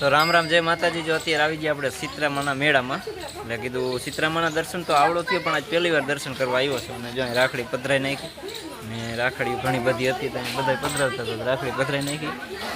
તો રામ રામ, જય માતાજી. જો અત્યારે આવી ગયા આપણે સીતરામાના મેળામાં. એટલે કીધું સીતરામાના દર્શન તો આવડો થયો, પણ આજ પહેલી વાર દર્શન કરવા આવ્યો છું. અને જો રાખડી પધરાઈ નાખી. ને રાખડી ઘણી બધી હતી, તો અહીં બધા પધરાવતા હતા રાખડી પધરાઈ નાખી.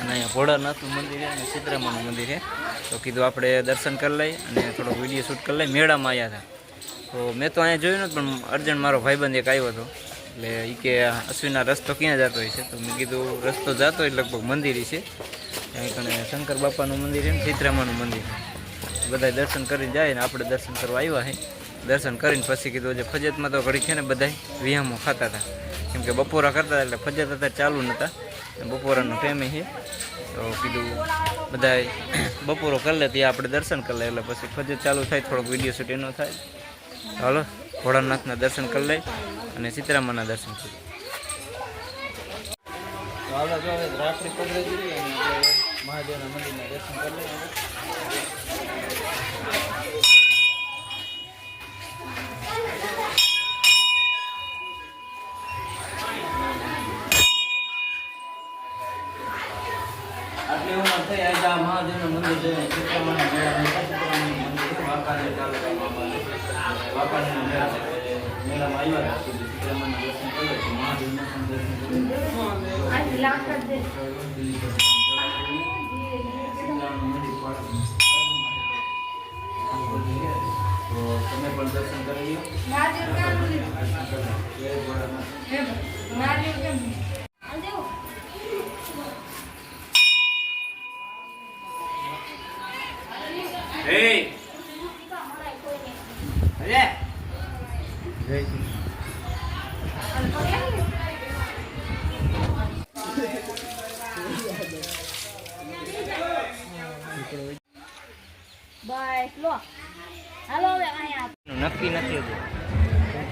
અને અહીંયા ભોળાનાથનું મંદિર અને સીતરામાનું મંદિર છે. તો કીધું આપણે દર્શન કરી લઈ અને થોડો વીડિયો શૂટ કરી લઈ મેળામાં આવ્યા હતા. તો મેં તો અહીંયા જોયું નતું પણ અર્જન્ટ મારો ભાઈબંધ એક આવ્યો હતો. એટલે એ કે અશ્વિના રસ્તો ક્યાં જતો હોય છે? તો મેં કીધું, રસ્તો જતો હોય લગભગ મંદિર છે. અહીં કણે શંકર બાપાનું મંદિર છે ને સીતરામાનું મંદિર. બધા દર્શન કરીને જાય ને આપણે દર્શન કરવા આવ્યા છે દર્શન કરીને પછી કીધું જે ફજતમાં તો ઘડી છે ને બધા વિહામો ખાતા હતા. કેમ કે બપોરા કરતા એટલે ફજત હતા, ચાલુ નહોતા બપોરાનો ટાઈમ છે તો કીધું બધા બપોરો કરી લે, ત્યાં આપણે દર્શન કરી લે. એટલે પછી ફજત ચાલુ થાય, થોડોક વીડિયો શૂટ થાય. હાલો, ભોળાનાથના દર્શન કરી લઈ અને સીતરામાના દર્શન કરી તો હાલો મહાદેવના મંદિરના દર્શન કરી લઈએ મહાદેવનું મંદિર જોઈને ચિત્રમાના મેળામાં આવ્યા ચિત્રમાના દર્શન કરે છે મહાદેવના દર્શન કરે મંદિર પાછળ. તો તમે પણ દર્શન કરી લ્યો. જય ભોળાનાથ Hey! જય બસ લો હાલો હવે અહીંયા નક્કી નથી હતું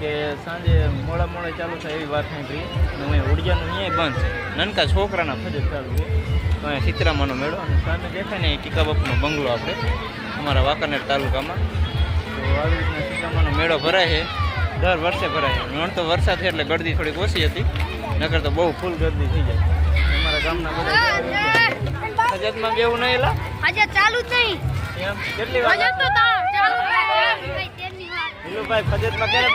કે સાંજે મોડા મોડે ચાલુ થાય એવી વાત નહીં અને હું ઉડિયાનું અહીંયા બંધ છે. નનકા છોકરાના ફજત ચાલુ છે. તો અહીંયા સીતરામાનો મેળો અને સામે દેખાય ને એ ટીકા બાપુનો બંગલો આપણે અમારા વાંકાનેર તાલુકામાં. તો આવી રીતના સીતરામાનો મેળો ભરાય છે. દર વર્ષે ભરાય છે. નોણ તો વરસાદ છે એટલે ગરદી થોડીક ઓછી હતી. નકર તો બહુ ફૂલ ગરદી થઈ જાય. અમારા ગામના બધા ફજતમાં બેવું નહીં એલા. આજે ચાલુ જ નહીં. એમ? કેટલી વાર તો તા- ચાલુ નીલુભાઈ નહીં. માં ક્યારે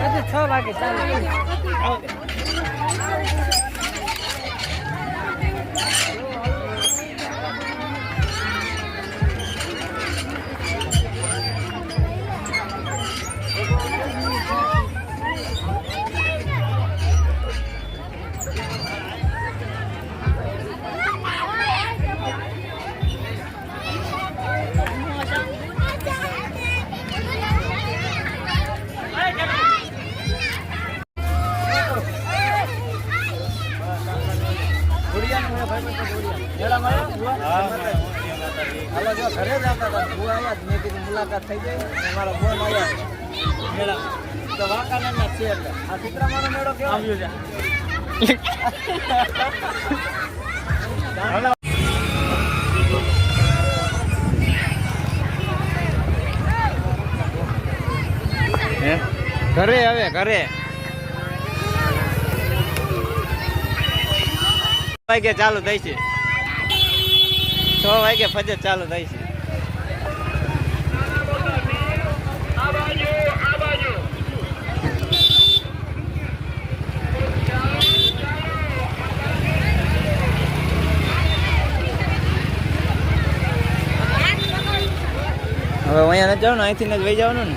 નીલુભાઈ છ વાગે ચાલુ. ઘરે જ આવતા હતા. હું આવ્યા જ. મેં કીધું મુલાકાત થઈ જાય મારા મારો ફોન આવ્યા મેળા. તો વાંકાનેર છે એટલે. આ સીતરામાનો મેળો કેવો? આવ્યો છે ઘરે હવે ઘરે. વાગે ચાલુ થઈ છે. છ વાગે ફજત ચાલુ થઈ છે હવે અહીંયા નથી જવાનું અહીંથી જ વહી જવાનું ને.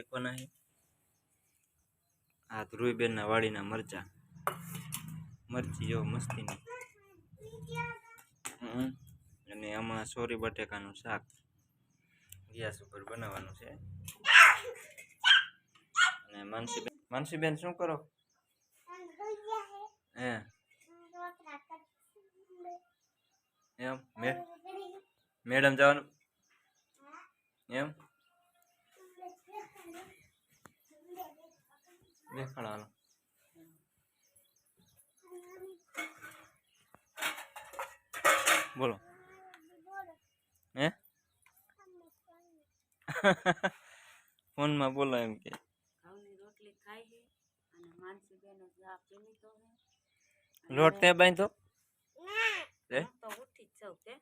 ચેકવાના છે આ ધ્રુવીબેનના વાડીના મરચા. મરચી જો મસ્તીની. અને આમાં સોરી બટેકાનું શાક. ગેસ ઉપર બનાવવાનું છે. અને માનસીબેન માનસીબેન શું કરો? હે. એમ? મેડમ જવાનું એમ? દેખાડવાનું બોલો હે ફોનમાં બોલો એમ કે ઘઉંની રોટલી ખાઈ છે અને માનસી બેનો ચા પી લીધો છે લોટ તે બાંધો હે હું તો ઉઠી જ જાઉં કે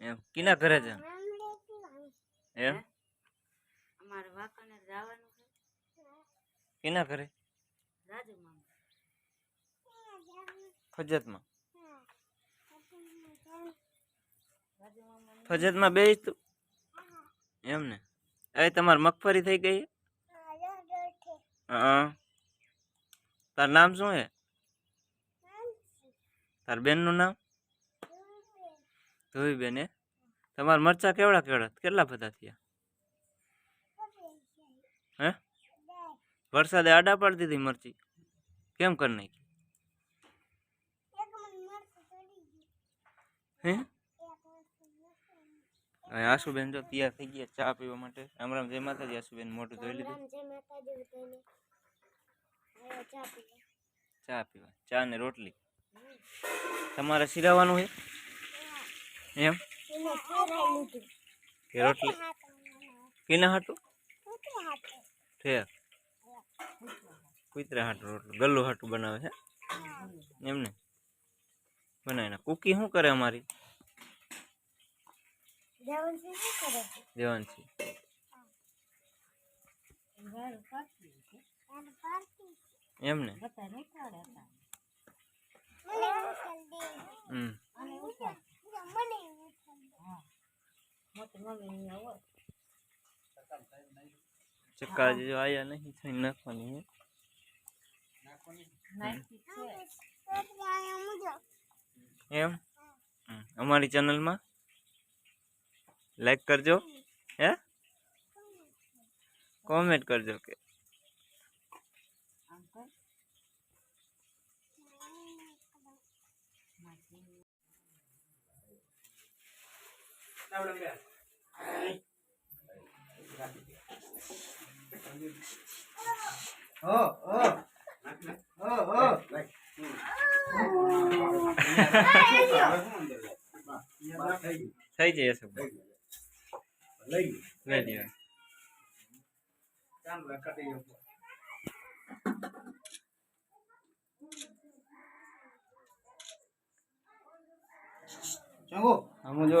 એમ કિના ઘરે છે એમ અમારે વાંકાને જવાનું છે કિના ઘરે? ફજતમાં? ફજતમાં બે તું એમ ને એ તમારે મગફળી થઈ ગઈ? હા. તાર નામ શું હે? તાર બેનનું નામ? ધોવી બેન એ તમારા મરચા કેવડા કેવડા? કેટલા બધા થયા? હે? વરસાદે આડા પાડી દીધી મરચી. કેમ કરી નાખી? હે? હવે આશુબેન જો તૈયાર થઈ ગયા ચા પીવા માટે. રામ રામ જય માતાજી આશુબેન મોટું ધોઈ લીધું. ચા પીવા. ચા ને રોટલી. તમારે સિરાવાનું છે એમ? કે રોટલી? કેના હાટું? ઠેર. કુતરા હાટું રોટલું ગલ્લું હાટું બનાવે છે. એમને? બનાવીને. કુકી શું કરે અમારી? દેવાનસી છે? એમને? હમ. ચક્કા જો આયા નહીં થઈ નાખવાની એમ? અમારી ચેનલમાં લાઈક કરજો. હે? કોમેન્ટ કરજો કે આમ કર નાખી થઈ જાય શું લઈ લ્યો આમ જો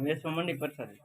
વેચવા મંડી પરસાદી